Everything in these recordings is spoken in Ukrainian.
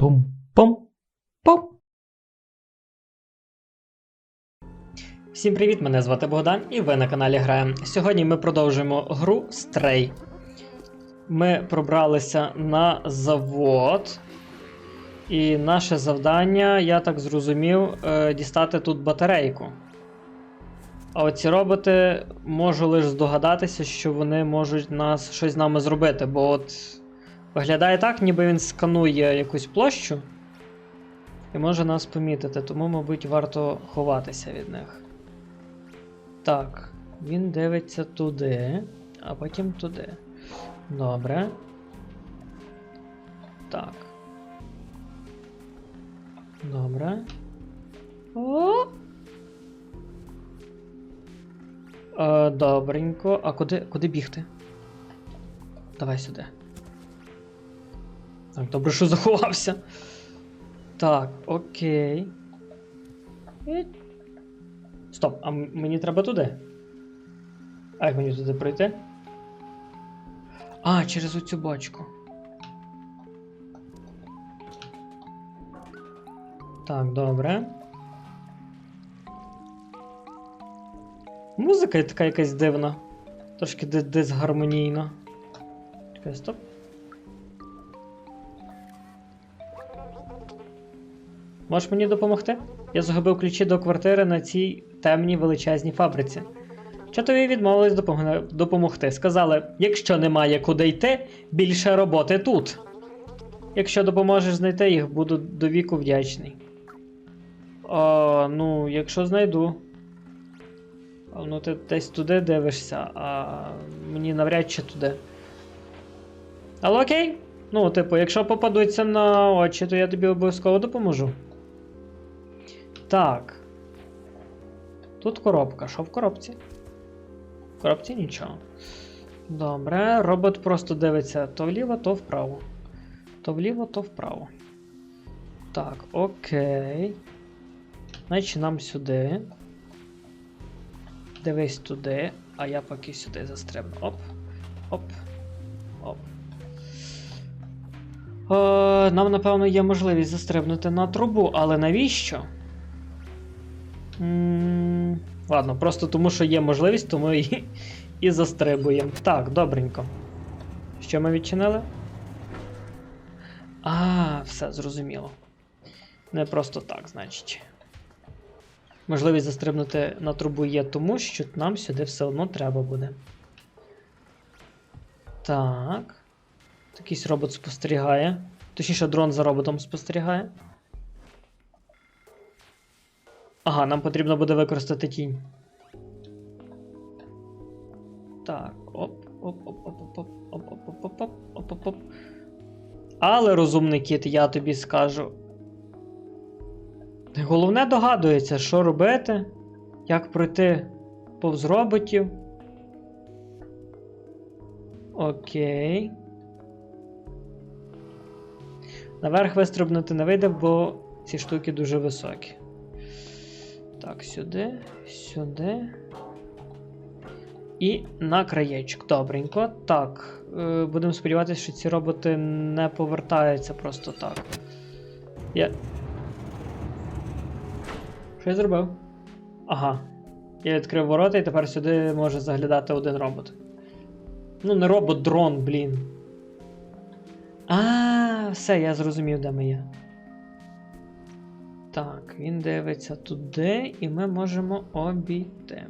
Пум-пум-пум. Всім привіт! Мене звати Богдан і ви на каналі Граємо. Сьогодні ми продовжуємо гру Stray. Ми пробралися на завод. І наше завдання, я так зрозумів, е, дістати тут батарейку. А оці роботи можу лише здогадатися, що вони можуть нас щось з нами зробити, бо от виглядає так, ніби він сканує якусь площу і може нас помітити, тому, мабуть, варто ховатися від них. Так, він дивиться туди, а потім туди. Добре. Так. Добре. О! Е, добренько. А куди, куди бігти? Давай сюди. Так, добре, що заховався. Так, окей. І... Стоп, а мені треба туди. А як мені туди пройти? А, через оцю бочку. Так, добре. Музика така якась дивна. Трошки дисгармонійна. Чекай, стоп. Можеш мені допомогти? Я загубив ключі до квартири на цій темній величезній фабриці. Що тобі відмовились допомог- допомогти? Сказали, якщо немає куди йти, більше роботи тут. Якщо допоможеш знайти їх, буду до віку вдячний. А, ну, якщо знайду. Ну, ти десь туди дивишся, а мені навряд чи туди. Але окей. Ну, типу, якщо попадуться на очі, то я тобі обов'язково допоможу. Так. Тут коробка. Що в коробці? В коробці нічого. Добре, робот просто дивиться то вліво, то вправо. То вліво, то вправо. Так, окей. Значить, нам сюди. Дивись туди, а я поки сюди застрибну. Оп. Оп. Оп. Е, нам, напевно, є можливість застрибнути на трубу, але навіщо? Ладно, просто тому що є можливість, тому і, і застрибуємо. Так, добренько. Що ми відчинили? А, все, зрозуміло. Не просто так, значить. Можливість застрибнути на трубу є тому, що нам сюди все одно треба буде. Так. Якийсь робот спостерігає. Точніше, дрон за роботом спостерігає. Ага, нам потрібно буде використати тінь. Так, оп, оп, оп, оп, оп, оп, оп, оп, оп, оп, оп, оп. Але розумний кіт, я тобі скажу. Головне догадується, що робити, як пройти повз роботів. Окей. Наверх вистрибнути не вийде, бо ці штуки дуже високі. Так, сюди, сюди. І на краєчок. Добренько. Так. Е, будемо сподіватися, що ці роботи не повертаються просто так. Я. Що я зробив? Ага. Я відкрив ворота і тепер сюди може заглядати один робот. Ну, не робот, дрон, блін. А, все, я зрозумів, де ми є. Так, він дивиться туди, і ми можемо обійти.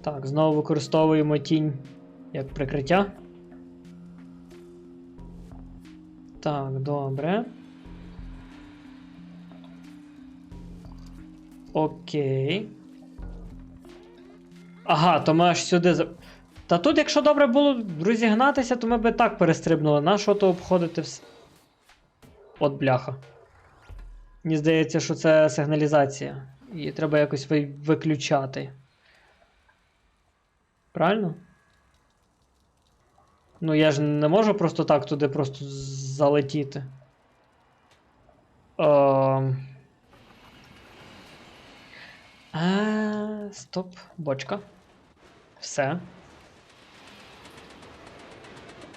Так, знову використовуємо тінь як прикриття. Так, добре. Окей. Ага, то ми аж сюди. Та тут, якщо добре було розігнатися, то ми би так перестрибнули. На що то обходити все? От бляха. Мені здається, що це сигналізація. Її треба якось виключати. Правильно? Ну, я ж не можу просто так туди просто залетіти. Ем... А, стоп, бочка. Все.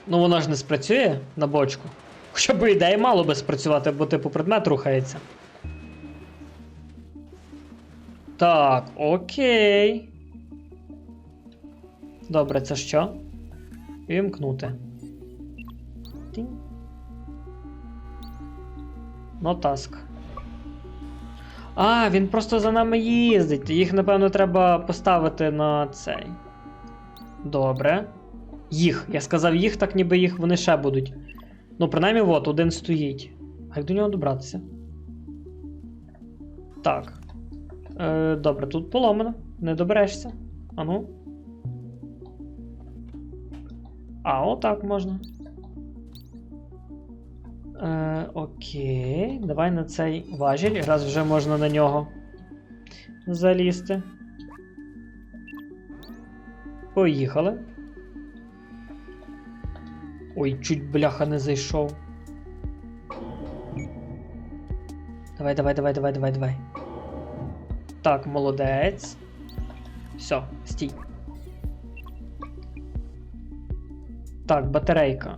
Ну, вона ж не спрацює на бочку. Хоча б ідеї мало би спрацювати, бо типу предмет рухається. Так, окей. Добре, це що? Вімкнути. No. А, він просто за нами їздить. Їх, напевно, треба поставити на цей. Добре. Їх. Я сказав їх, так ніби їх вони ще будуть. Ну, принаймні, от, один стоїть. А як до нього добратися? Так. Е, добре, тут поломано. Не доберешся. Ану. А, отак можна. Е, окей. Давай на цей важіль, раз вже можна на нього залізти. Поїхали. Ой, чуть бляха не зайшов. Давай, давай, давай, давай, давай, давай. Так, молодець. Все, стій. Так, батарейка.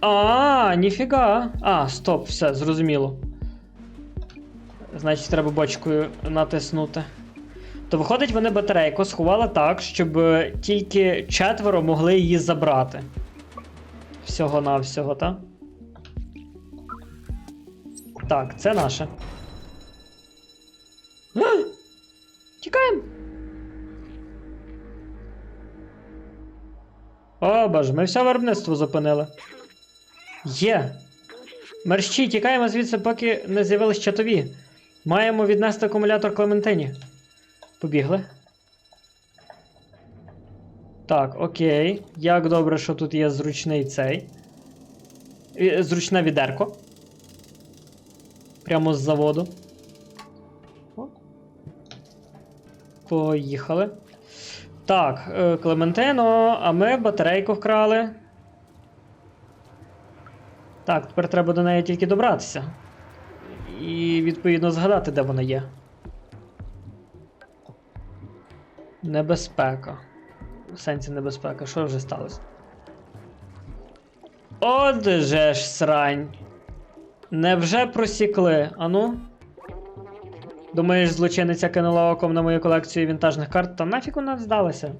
А, ніфіга. А, стоп, все, зрозуміло. Значить, треба бочкою натиснути. То виходить, вони батарейку сховали так, щоб е, тільки четверо могли її забрати. Всього-навсього, так? Так, це наше. Тікаємо! О, боже, ми все виробництво зупинили. Є. Мерщій, тікаємо звідси, поки не з'явились чатові. Маємо віднести акумулятор Клементині. Побігли. Так, окей. Як добре, що тут є зручний цей. Зручне відерко. Прямо з заводу. Поїхали. Так, е, Клементино, а ми батарейку вкрали. Так, тепер треба до неї тільки добратися. І відповідно згадати, де вона є. Небезпека. В сенсі небезпека. Що вже сталося? От же ж срань. Невже просікли? Ану? Думаєш, злочинниця кинула оком на мою колекцію вінтажних карт, та нафіг вона здалася?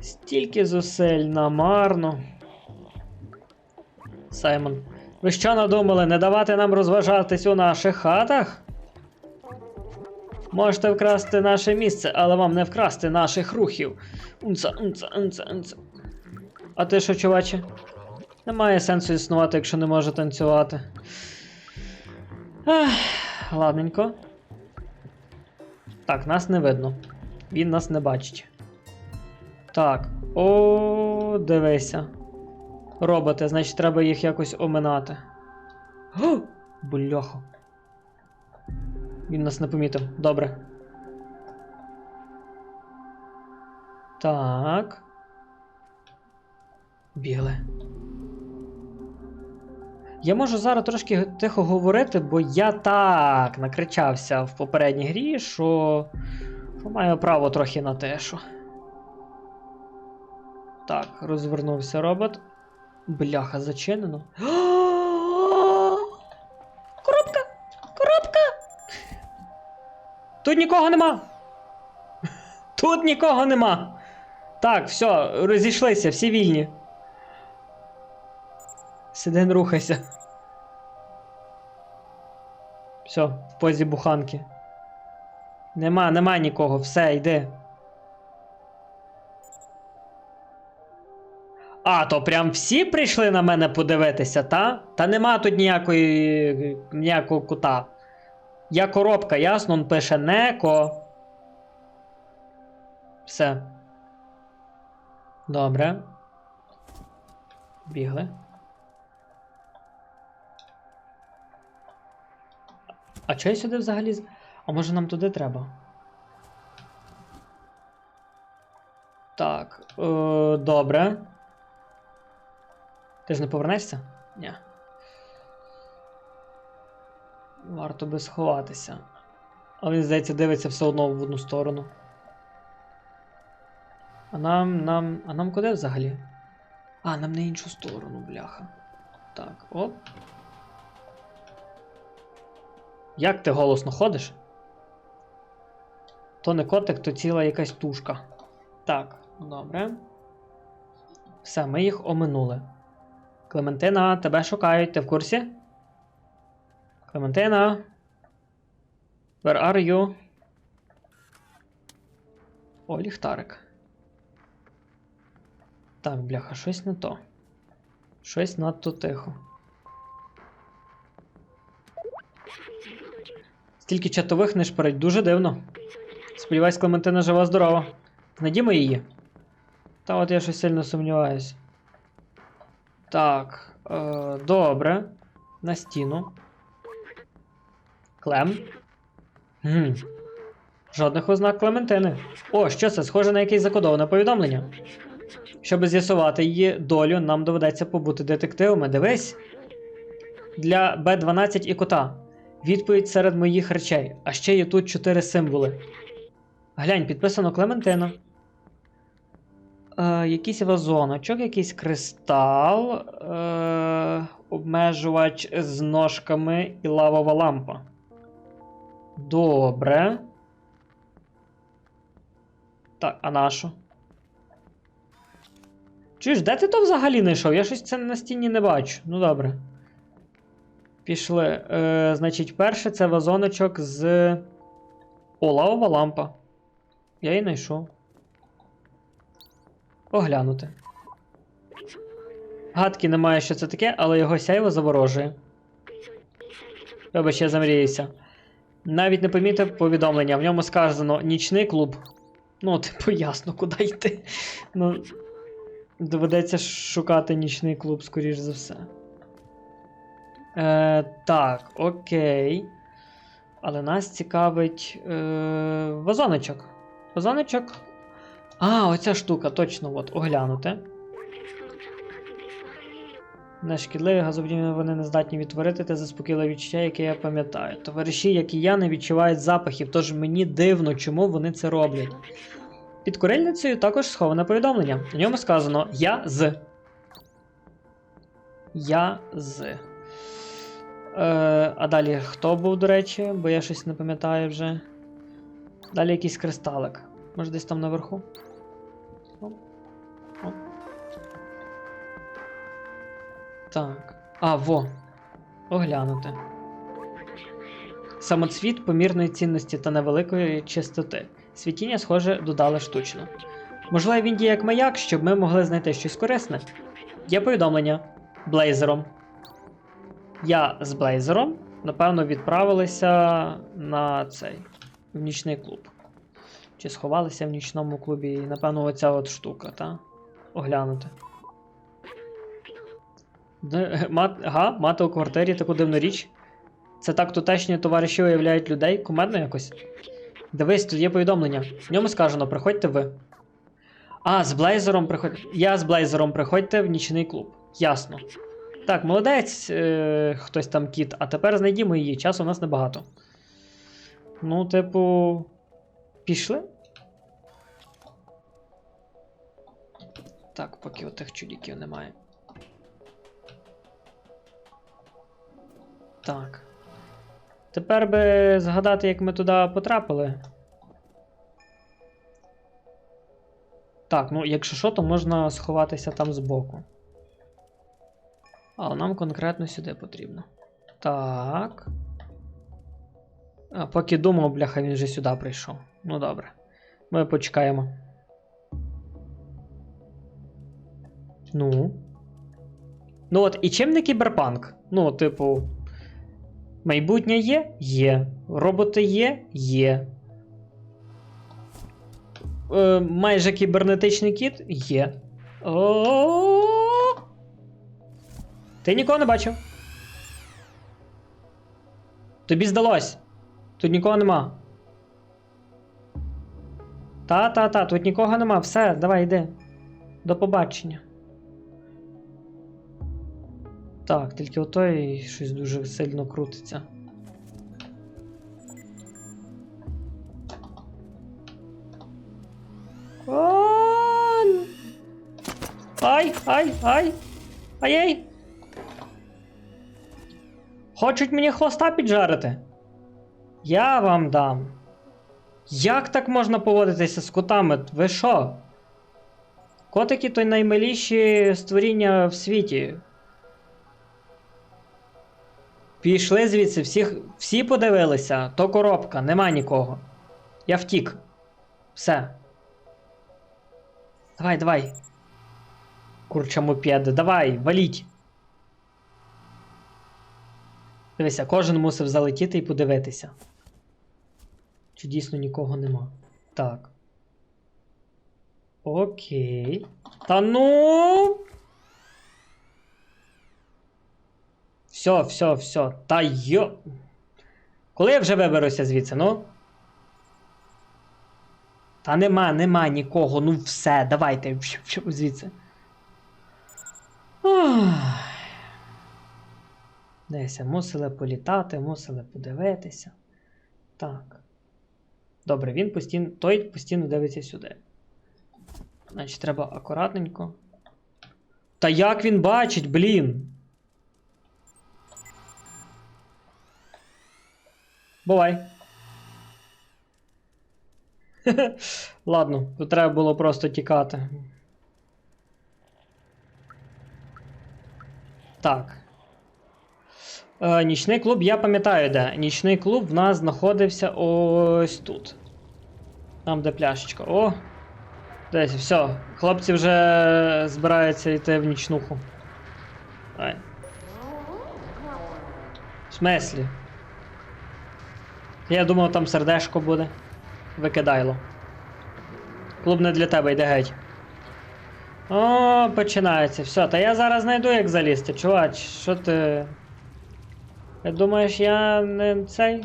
Стільки зусиль намарно. Саймон. Ви що надумали не давати нам розважатись у наших хатах? Можете вкрасти наше місце, але вам не вкрасти наших рухів. Унца, унца, унца, унца. А ти що, чуваче? Немає сенсу існувати, якщо не може танцювати. Ах, ладненько. Так, нас не видно. Він нас не бачить. Так. О, дивися. Роботи, значить, треба їх якось оминати. О, бляха. Він нас не помітив. Добре. Так. Бігли. Я можу зараз трошки тихо говорити, бо я так накричався в попередній грі, що, маю право трохи на те, що. Так, розвернувся робот. Бляха, зачинено. Коробка! Коробка! Тут нікого нема! Тут нікого нема! Так, все, розійшлися, всі вільні. Сиди, не рухайся. Все, в позі буханки. Нема, нема нікого, все, йди. А, то прям всі прийшли на мене подивитися, та? Та нема тут ніякої ніякого кута. Я коробка, ясно, он пише неко. Все. Добре. Бігли. А чого я сюди взагалі? А може нам туди треба? Так. Е, добре. Ти ж не повернешся? Ні. Варто би сховатися. Але він, здається, дивиться все одно в одну сторону. А нам. нам. А нам куди взагалі? А, нам на іншу сторону, бляха. Так, оп. Як ти голосно ходиш? То не котик, то ціла якась тушка. Так, добре. Все, ми їх оминули. Клементина, тебе шукають, ти в курсі? Клементина. Where are you? О, ліхтарик. Так, бляха, щось не то. Щось надто тихо. Стільки чатових не шпарить, дуже дивно. Сподіваюсь, Клементина жива здорова. Знайдімо її. Та от я щось сильно сумніваюсь. Так, е, добре. На стіну. Клем. Гм. Жодних ознак Клементини. О, що це? Схоже на якесь закодоване повідомлення. Щоб з'ясувати її долю, нам доведеться побути детективами. Дивись. Для Б12 і кота. Відповідь серед моїх речей. А ще є тут чотири символи. Глянь, підписано Клементина. Е, якийсь вазоночок, якийсь кристал, е, обмежувач з ножками і лавова лампа. Добре. Так, а нашу? Чуєш, де ти то взагалі знайшов? Я щось це на стіні не бачу. Ну добре. Пішли. Е, значить, перше це вазоночок з. О, лавова лампа. Я її знайшов. Оглянути. Гадки немає, що це таке, але його сяйво заворожує. Вибач, я замріявся. Навіть не помітив повідомлення. В ньому сказано нічний клуб. Ну, типу, ясно, куди йти. Ну, доведеться шукати нічний клуб, скоріш за все. Е, так, окей. Але нас цікавить е, вазоночок. Вазоночок. А, оця штука, точно, от, оглянути. Нешкідливі газоподібні вони не здатні відтворити те заспокійливе відчуття, яке я пам'ятаю. Товариші, як і я, не відчувають запахів, тож мені дивно, чому вони це роблять. Під курильницею також сховане повідомлення. У ньому сказано Я з. Я з. Е, а далі хто був, до речі, бо я щось не пам'ятаю вже. Далі якийсь кристалик. Може десь там наверху? Оп. Оп. Так. А, во. Оглянути. Самоцвіт помірної цінності та невеликої чистоти. Світіння, схоже, додали штучно. Можливо, він діє як маяк, щоб ми могли знайти щось корисне. Є повідомлення блейзером. Я з блейзером, напевно, відправилися на цей в нічний клуб. Чи сховалися в нічному клубі, і, напевно, оця от штука, та? Оглянути. Мат, ага, мати у квартирі таку дивну річ. Це так тутешні товариші уявляють людей, кумедно якось. Дивись, тут є повідомлення. В ньому сказано, приходьте ви. А, з Блейзером приходьте. Я з Блейзером приходьте в нічний клуб. Ясно. Так, молодець, е, хтось там кіт, а тепер знайдімо її, часу у нас небагато. Ну, типу. Пішли? Так, поки отих чудіків немає. Так. Тепер би згадати, як ми туди потрапили. Так, ну якщо що, то можна сховатися там збоку. Але нам конкретно сюди потрібно. Так. А поки думав, бляха, він вже сюди прийшов. Ну добре. Ми почекаємо. Ну. Ну от, і чим не кіберпанк? Ну, типу. Майбутнє є? Є. Роботи є? Є. Е, майже кібернетичний кіт? Є. О. Ти нікого не бачив? Тобі здалось. Тут нікого нема. Та-та-та, тут нікого нема. Все, давай йди. До побачення. Так, тільки отой щось дуже сильно крутиться. Ай, ай, ай. Ай-яй. Хочуть мені хвоста піджарити? Я вам дам. Як так можна поводитися з котами? Ви що? Котики то наймиліші створіння в світі. Пішли звідси, всіх, всі подивилися, то коробка, нема нікого. Я втік. Все. Давай, давай. Курча мопеди, давай, валіть. Дивися, кожен мусив залетіти і подивитися. Чи дійсно нікого нема? Так. Окей. Та ну. Все, все, все. Та йо. Коли я вже виберуся звідси, ну? Та нема, нема нікого. Ну все, давайте звідси. Ах. Десь мусили політати, мусили подивитися. Так. Добре, він постійно. Той постійно дивиться сюди. Значить, треба акуратненько. Та як він бачить, блін? Бувай. Ладно, тут треба було просто тікати. Так. Е, нічний клуб, я пам'ятаю, де. Нічний клуб в нас знаходився ось тут. Там, де пляшечка. О! Десь, все. Хлопці вже збираються йти в нічнуху. Давай. В смислі? Я думав, там сердешко буде. Викидайло. Клуб не для тебе, йде геть. О, починається. Все, та я зараз знайду, як залізти. Чувач, що ти. Думаєш, я не цей?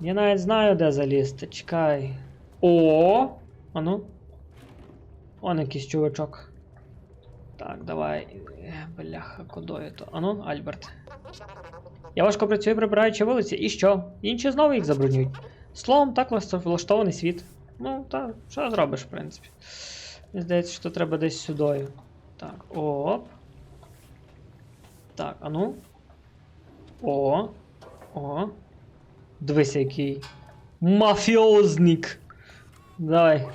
Я навіть знаю, де залізти. Чекай. О! Ану. Он якийсь чувачок. Так, давай. Бляха, кудою то. Ану, Альберт. Я важко працюю, прибираючи вулиці. І що? Інші знову їх забруднюють. Словом, так влаштований світ. Ну, так, що зробиш, в принципі. Мені здається, що треба десь сюдою. Так, оп. Так, а ну. О. О. Дивися, який. Мафіозник. Давай.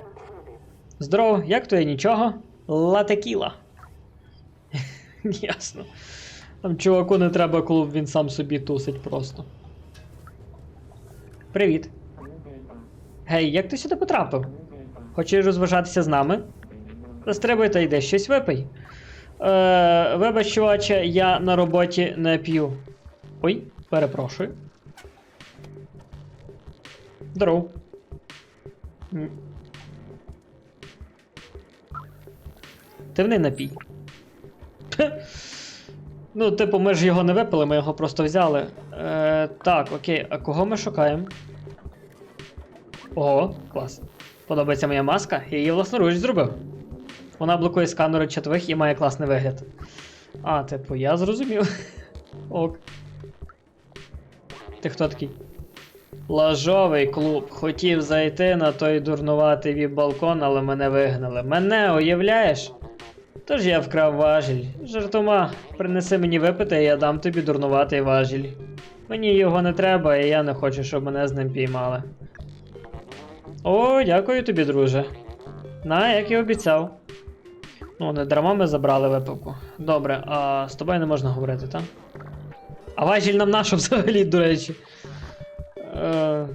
Здорово, як то є нічого? Латекіла. Ясно. Там чуваку не треба клуб, він сам собі тусить просто. Привіт. Гей, як ти сюди потрапив? Хочеш розважатися з нами? Застрибуй та йди, щось випий. Е, вибач, чуваче, я на роботі не п'ю. Ой, перепрошую. Здоров. Не напій. Ну, типу, ми ж його не випили, ми його просто взяли. Е, так, окей, а кого ми шукаємо? Ого, клас. Подобається моя маска, я її власноруч зробив. Вона блокує сканери чатових і має класний вигляд. А, типу, я зрозумів. Ок. Ти хто такий? Лажовий клуб. Хотів зайти на той дурнуватий віп-балкон, але мене вигнали. Мене уявляєш? Тож я вкрав важіль. Жартома, принеси мені випити, і я дам тобі дурнуватий важіль. Мені його не треба, і я не хочу, щоб мене з ним піймали. О, дякую тобі, друже. На, як і обіцяв. Ну, не дарма ми забрали випивку. Добре, а з тобою не можна говорити, так? А важіль нам нашу взагалі, до речі. Е...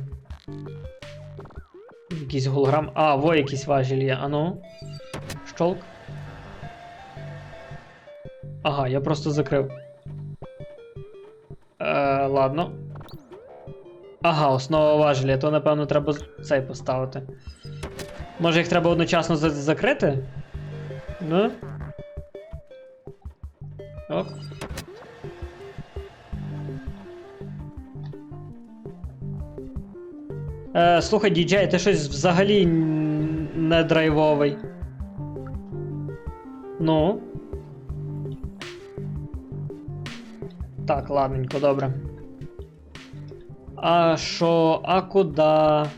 Якийсь голограм. А, во якийсь важіль є. Ану. Щолк. Ага, я просто закрив. Е, ладно. Ага, основа важеля, то напевно треба цей поставити. Може їх треба одночасно закрити? Ну. Ок. Е, слухай, діджей, ти щось взагалі не драйвовий. Ну. Так, ладненько, добре. А що, а куди?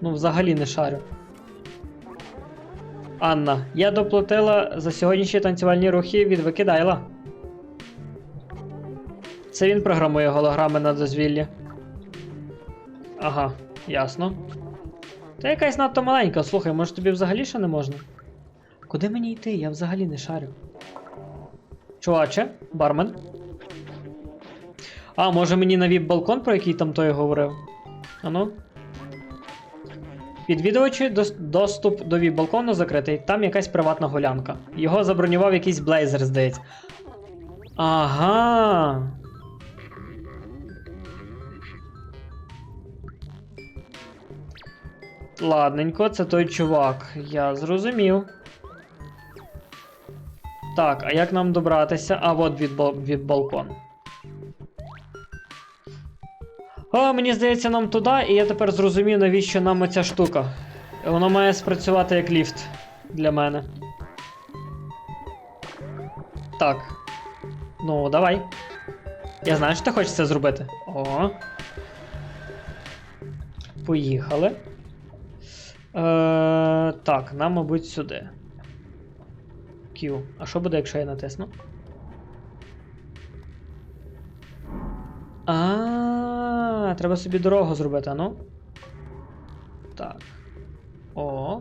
Ну, взагалі не шарю. Анна, я доплатила за сьогоднішні танцювальні рухи від Викидайла. Це він програмує голограми на дозвіллі. Ага, ясно. Та якась надто маленька, слухай, може тобі взагалі ще не можна? Куди мені йти? Я взагалі не шарю. Чуваче, бармен. А, може мені на віп-балкон, про який там той говорив? Ану. Відвідувачі дос- доступ до віп-балкону закритий. Там якась приватна гулянка. Його забронював якийсь блейзер, здається. Ага. Ладненько, це той чувак. Я зрозумів. Так, а як нам добратися? А, от від, від балкон. О, мені здається, нам туди, і я тепер зрозумів, навіщо нам оця штука. Воно має спрацювати як ліфт для мене. Так. Ну, давай. Я знаю, що ти хочеш це зробити. О. Поїхали. Е, так, нам, мабуть, сюди. Q. А що буде, якщо я натисну? А, треба собі дорогу зробити, а ну. Так. О.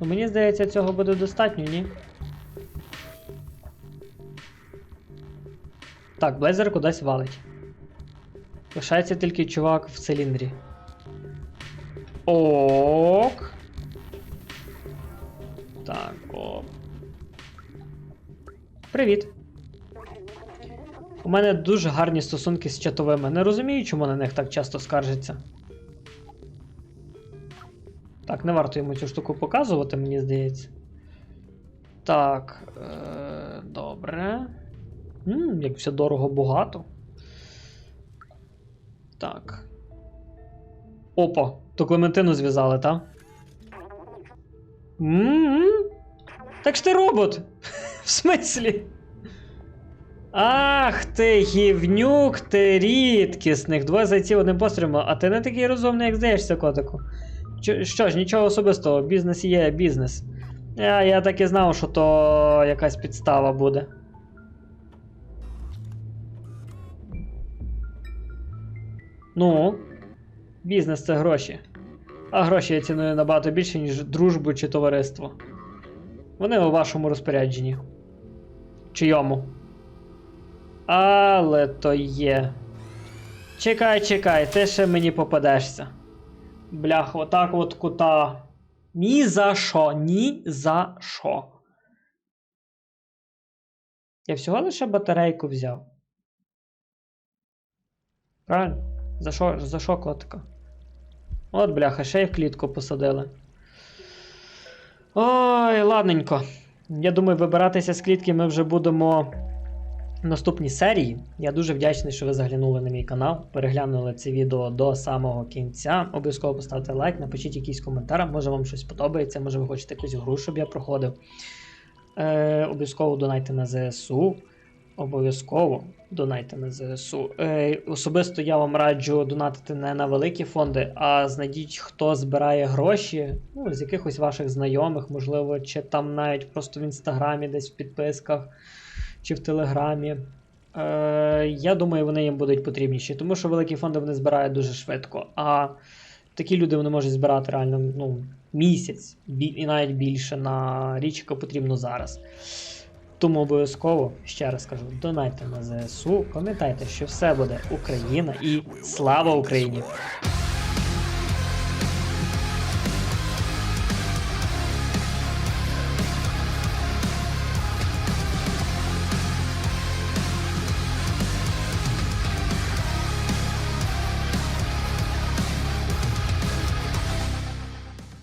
Ну, мені здається, цього буде достатньо, ні? Так, Блейзер кудись валить. Лишається тільки чувак в циліндрі. Ок. Так, о. Привіт. У мене дуже гарні стосунки з чатовими. Не розумію, чому на них так часто скаржаться. Так, не варто йому цю штуку показувати, мені здається. Так. Е- добре. М, як все дорого багато. Так. Опа, то Клементину зв'язали, та? М-м-м. Так ж ти робот! В смислі? Ах ти, гівнюк, ти рідкісних. Двоє зайців одним пострілом, а ти не такий розумний, як здаєшся, котику. Чо- Що ж, нічого особистого, бізнес є бізнес. Я, я так і знав, що то якась підстава буде. Ну, бізнес це гроші. А гроші я ціную набагато більше, ніж дружбу чи товариство. Вони у вашому розпорядженні. Чийому? Але то є. Чекай, чекай, ти ще мені попадешся. Блях, отак от кута. Ні за що, ні за що. Я всього лише батарейку взяв. Правильно? За що, за що котика? От, бляха, ще й в клітку посадили. Ой, ладненько. Я думаю, вибиратися з клітки ми вже будемо наступній серії. Я дуже вдячний, що ви заглянули на мій канал, переглянули це відео до самого кінця. Обов'язково поставте лайк, напишіть якийсь коментар, може вам щось подобається, може ви хочете якусь гру, щоб я проходив. Е, обов'язково донайте на ЗСУ. Обов'язково донайте на ЗСУ. Е, особисто я вам раджу донатити не на великі фонди, а знайдіть, хто збирає гроші ну, з якихось ваших знайомих, можливо, чи там навіть просто в інстаграмі, десь в підписках, чи в Телеграмі. Е, я думаю, вони їм будуть потрібніші, тому що великі фонди вони збирають дуже швидко. А такі люди вони можуть збирати реально ну, місяць і навіть більше на річ, яка потрібно зараз. Тому обов'язково, ще раз кажу, донайте на ЗСУ, пам'ятайте, що все буде Україна і слава Україні!